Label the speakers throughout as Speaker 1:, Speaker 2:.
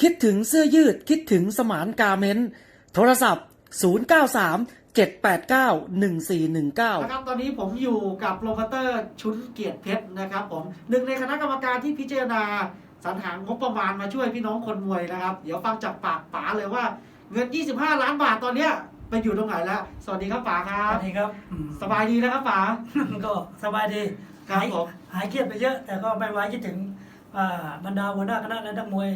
Speaker 1: คิดถึงเสื้อยืดคิดถึงสมานกาเมนต์โทรศัพท์ 093 789 1419
Speaker 2: นะครับตอนนี้ผมอยู่กับโปรโมเตอร์ชุนเกียรติเพชรนะครับผมหนึ่งในคณะกรรมการที่พิจารณาสรรหางบประมาณมาช่วยพี่น้องคนมวยนะครับ เดี๋ยวฟังจากปากป๋าเลยว่าเงิน 25 ล้านบาทตอนเนี้ยไปอยู่ตรงไหนแล้ว สวัสดีครับป๋าครั
Speaker 3: ส
Speaker 2: บ
Speaker 3: วัสดีครับอืม
Speaker 2: สบายดีนะครับป๋า
Speaker 3: ก็สบายดี
Speaker 2: ครับ
Speaker 3: หาย
Speaker 2: ผม
Speaker 3: หายเครียดไปเยอะ แต่ก็ไม่ไว้คิดถึงอ่าบรรดาหัวหน้าคณะและนักมวย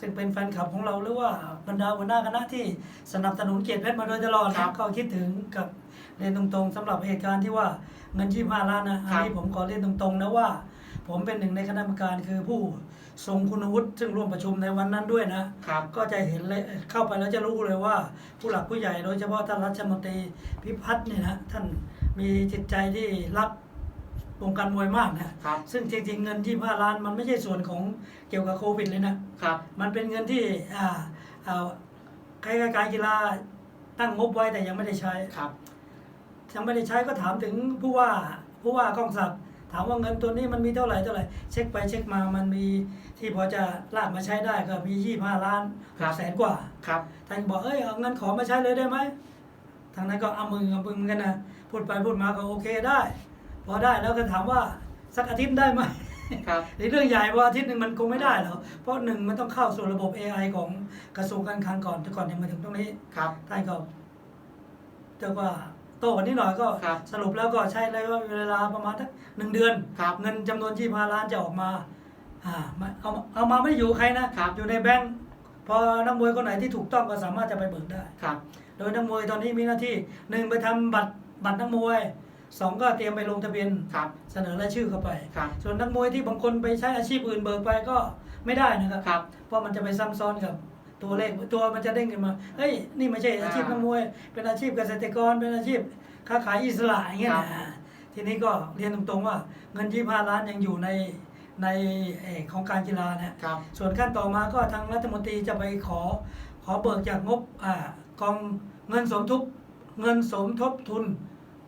Speaker 3: ซึ่งเป็นแฟนคลับของเราหรือว่าบรรดาหัวหน้าคณะที่สนับสนุนเกียรติเพชรมาโดยตลอดนะก็คิดถึงกับเรียนตรงๆสำหรับเหตุการณ์ที่ว่าเงิน25ล้านนะอันนี้ผมขอเรียนตรงๆนะว่า ผมเป็นหนึ่งในคณะกรรมการคือผู้ทรงคุณวุฒิซึ่งร่วมประชุมในวันนั้นด้วยนะ
Speaker 2: ครับ
Speaker 3: ก็จะเห็นเลยเข้าไปแล้วจะรู้เลยว่า ผู้หลักผู้ใหญ่โดยเฉพาะท่านรัชมนตรีพิพัฒน์เนี่ยนะท่านมีจิตใจที่รัก วงการมวยมากนะครับ ซึ่งจริงๆเงินที่5ล้านมันไม่ใช่ส่วนของเกี่ยวกับโควิดเลยนะครับ มันเป็นเงินที่อ่าอ่าใครการกีฬาตั้งงบไว้แต่ยังไม่ได้ใช้
Speaker 2: ครับ
Speaker 3: ยังไม่ได้ใช้ก็ถามถึงผู้ว่าผู้ว่ากองศักดิ์ถามว่าเงินตัวนี้มันมีเท่าไหร่เท่าไหร่เช็คไปเช็คมามันมีที่พอจะลากมาใช้ได้ก็มี25ล้าน
Speaker 2: ครับ
Speaker 3: แสนกว่า
Speaker 2: ครับ
Speaker 3: ท่านบอกเอ้ยเอาเงินขอมาใช้เลยได้ไหมทางนั้นก็เอามือเอามือกันนะพูดไปพูดมาก็โอเคได้พ อได้แล้วก็ถามว่าสักอาทิตย์ได้ไหม
Speaker 2: ครับ
Speaker 3: ในเรื่องใหญ่ว่าอาทิตย์หนึ่งมันคงไม่ได้หรอกเพราะหนึ่งมันต้องเข้าสู่ระบบ AI ของกระทรวงการคลังก่อนแต่ก่อนยังมาถึงตรงนี้
Speaker 2: ครับ
Speaker 3: ท่านก็เรียกว่าโตกว่านี้หน่อยก็
Speaker 2: ครับ
Speaker 3: สรุปแล้วก็ใช้ระยะเวลาประมาณสักหนึ่งเดือน
Speaker 2: ครับ
Speaker 3: เงินจำนวนที่พาล้านจะออกมาอ่ามาเอาเอามาไม่อยู่ใครนะครับอยู่ในแบงก์พอนักมวยคนไหนที่ถูกต้องก็สามารถจะไปเบิกได้
Speaker 2: ครับ
Speaker 3: โดยนักมวยตอนนี้มีหน้าที่หนึ่งไปทำบัตรบัตรนักมวย สองก็เตรียมไปลงทะเบียน
Speaker 2: ครับ
Speaker 3: เสนอรายชื่อเข้าไป
Speaker 2: ครับ
Speaker 3: ส่วนนักมวยที่บางคนไปใช้อาชีพอื่นเบิกไปก็ไม่ได้นะครับ
Speaker 2: ครับ
Speaker 3: เพราะมันจะไปซ้ำซ้อนกับตัวเลขตัวมันจะเด้งขึ้นมาเฮ้ยนี่ไม่ใช่อาชีพนักมวย เป็นอาชีพเกษตรกรเป็นอาชีพค้าขายอิสระอย่างเงี้ย
Speaker 2: ครั
Speaker 3: นะ
Speaker 2: บ
Speaker 3: ทีนี้ก็เรียนตรงๆว่าเงิน25ล้านยังอยู่ในในเอ่อของการกีฬานะ
Speaker 2: ครับ
Speaker 3: ส่วนขั้นต่อมาก็ทางรัฐมนตรีจะไปขอขอเบิกจากงบอ่ากองเงินสมทบเงินสมทบทุน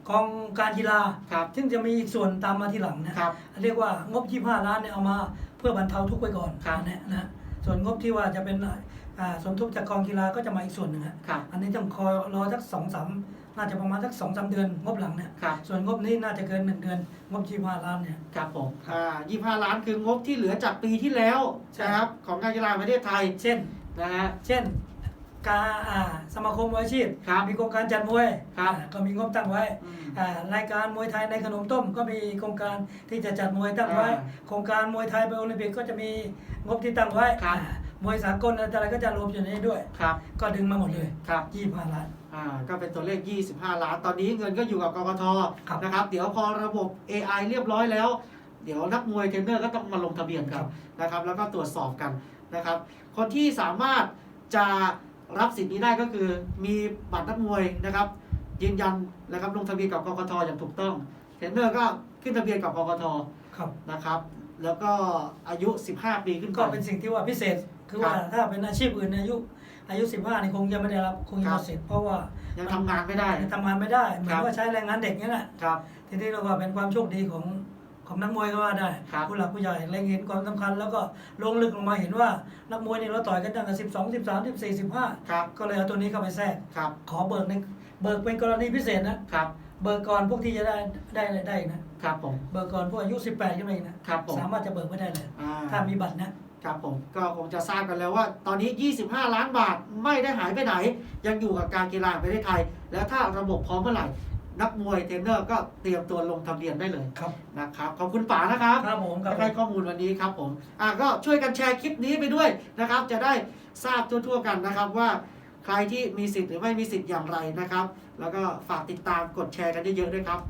Speaker 3: กองการกีฬา
Speaker 2: ครับ
Speaker 3: ซึ่งจะมีอีกส่วนตามมาทีหลังนะครับ เรียกว่างบ 25 ล้านเนี่ยเอามาเพื่อบรรเทาทุกข์ไว้ก่อน
Speaker 2: ครับ
Speaker 3: นะนะส่วนงบที่ว่าจะเป็นอ่าสมทบจากกองกีฬาก็จะมาอีกส่วนหนึ่งอะ
Speaker 2: ครับ
Speaker 3: อันนี้ต้องคอยรอสักสองสามน่าจะประมาณสักสองสามเดือนงบหลังเนี่ย
Speaker 2: ครับ
Speaker 3: ส่วนงบนี้น่าจะเกินหนึ่งเดือนงบ25ล้านเนี่ย
Speaker 2: ครับผม อ่า25ล้านคืองบที่เหลือจากปีที่แล้ว
Speaker 3: ใช่
Speaker 2: นะครับของการกีฬาแห่งประเทศไทย
Speaker 3: เช่น
Speaker 2: นะฮะ
Speaker 3: เช่น การอ่าสมาคมมวยอาชีพ
Speaker 2: ครับ
Speaker 3: มีโครงการจัดมวย
Speaker 2: ครับ
Speaker 3: อ่าก็มีงบตั้งไว้
Speaker 2: อืม
Speaker 3: อ่ารายการมวยไทยในขนมต้ม ก็มีโครงการที่จะจัดมวยตั้งไว้
Speaker 2: อ่า
Speaker 3: โครงการมวยไทยไปโอลิมปิกก็จะมีงบที่ตั้งไว้
Speaker 2: ครับ
Speaker 3: อ่ามวยสากลอะไรก็จะรวมอยู่ในนี้ด้วย
Speaker 2: ครับ
Speaker 3: ก็ดึงมาหมดเลย
Speaker 2: ครับ
Speaker 3: ยี่ห้าล้าน
Speaker 2: อ่าก็เป็นตัวเลข 25 ล้าน ตอนนี้เงินก็อยู่กับกกท
Speaker 3: ครับ
Speaker 2: นะครับ เดี๋ยวพอระบบ AI เรียบร้อยแล้ว เดี๋ยวนักมวยเทรนเนอร์ก็ต้องมาลงทะเบียนกันนะครับ แล้วก็ตรวจสอบกันนะครับ คนที่สามารถจะ รับสิทธิ์นี้ได้ก็คือมีบัตรนักมวยนะครับ ยืนยันนะครับลงทะเบียนกับกกทอย่างถูกต้องเทรนเนอร์ก็ขึ้นทะเบียนกับกกท
Speaker 3: ครับ
Speaker 2: นะครับ แล้วก็อายุ 15 ปีขึ้นไป
Speaker 3: ก็เป็นสิ่งที่ว่าพิเศษ คือว่า
Speaker 2: ครับ
Speaker 3: ถ้าเป็นอาชีพอื่นอายุ อายุ 15นี่คงจะไม่ได้รับคงจะ
Speaker 2: ครั
Speaker 3: หม
Speaker 2: บ
Speaker 3: ดสิทธิ์เพราะว่า
Speaker 2: ยังทำงานไม่ได้
Speaker 3: ยังทำงานไม่ได้เหมือ
Speaker 2: ครั
Speaker 3: น
Speaker 2: บ
Speaker 3: ว่าใช้แรงงานเด็กนี่แหละ
Speaker 2: ครับ
Speaker 3: ทีนี้เราก็เป็นความโชคดีของ ของนักมวยก็ว่าได้
Speaker 2: ครับ
Speaker 3: ผู้หลักผู้ใหญ่เล็งเห็นความสำคัญ แล้วก็ลงลึกลงมาเห็นว่านักมวยนี่เราต่อยกันตั้งแต่สิบสองสิบสามสิบสี่สิบห้า
Speaker 2: ครับ
Speaker 3: ก็เลยเอาตัวนี้เข้าไปแทรก
Speaker 2: ครับ
Speaker 3: ขอเบิกในเบิกเป็นกรณีพิเศษนะครับเบิกก่อนพวกที่จะได้ได้ได้อีกนะครับ
Speaker 2: ผม
Speaker 3: เบิกก่อนพวกอายุสิบแปดขึ้นไปอีกนะครับ
Speaker 2: ผม
Speaker 3: สามารถจะเบิกไม่ได้เลย
Speaker 2: อ่า
Speaker 3: ถ้ามีบัตรนะครับ
Speaker 2: ผมก็คงจะทราบกันแล้วว่า ตอนนี้ 25 ล้านบาทไม่ได้หายไปไหน ยังอยู่กับการกีฬาแห่งประเทศไทย แล้วถ้าระบบพร้อมเมื่อไหร่ นักมวยเทรนเนอร์ก็เตรียมตัวลงทะเบียนได้เลย
Speaker 3: ครับ
Speaker 2: นะครับขอบคุณป๋านะครับ
Speaker 3: ครับผมครับ
Speaker 2: ที่ให้ข้อมูลวันนี้ครับผมอ่าก็ช่วยกันแชร์คลิปนี้ไปด้วยนะครับ จะได้ทราบทั่วๆกันนะครับว่าใครที่มีสิทธิ์หรือไม่มีสิทธิ์อย่างไรนะครับ แล้วก็ฝากติดตามกดแชร์กันเยอะๆด้วยครับ